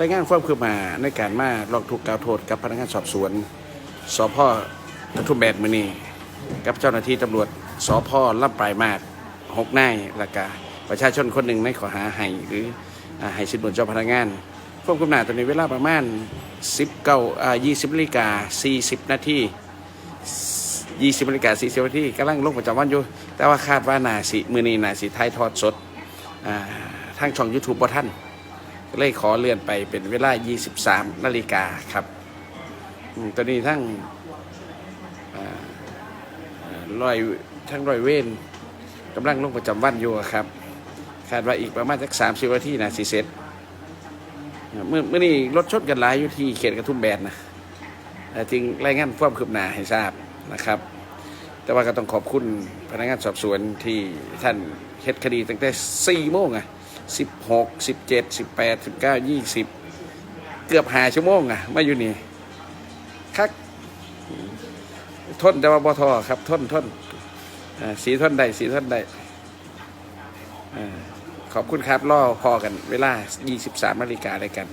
รายงานความคืบหน้าในการมาลองถูกกล่าวโทษกับพนักงานสอบสวนสพกระทุ่มแบนมือนีกับเจ้าหน้าที่ตำรวจสพลำปลายมาศหกนายและกาประชาชนคนหนึ่งในข้อหาให้หรืออ่าให้สินบนเจ้าพนักงานความคืบหน้าตอนนี้เวลาประมาณ 19อ่า20นาฬิกา40 นาที20นาฬิกา40นาทีกำลังลงประจำวันอยู่ แต่ว่าคาดว่านาสิมือนี้นาสิไทยทอดสดทางช่อง YouTube บ่ท่าน เลยขอเลื่อนไปเป็นเวลา 23 นาฬิกาครับตอนนี้ทั้งอ่าอ่าร้อยทั้งร้อยเวนกำลังลงประจำวันอยู่ครับ คาดว่าอีกประมาณสัก30นาทีนะสิเสร็จอ่าเมื่อเมื่อนี้รถชนกันหลายอยู่ที่เขตกระทุ่มแบนนะแต่จริงรายงานความคืบหน้าให้ทราบนะครับ แต่ว่าก็ต้องขอบคุณพนักงานสอบสวนที่ท่านเฮ็ดคดีตั้งแต่4โมงอะ 16 17 18 19 20เกือบหาชั่วโมงอะมาอยู่นี่คักทนแต่ว่าบ่ทอครับทนทนอ่าสีทนใดสีทนใดขอบคุณครับล่อพอกันเวลา 23นาฬิกาด้วยกัน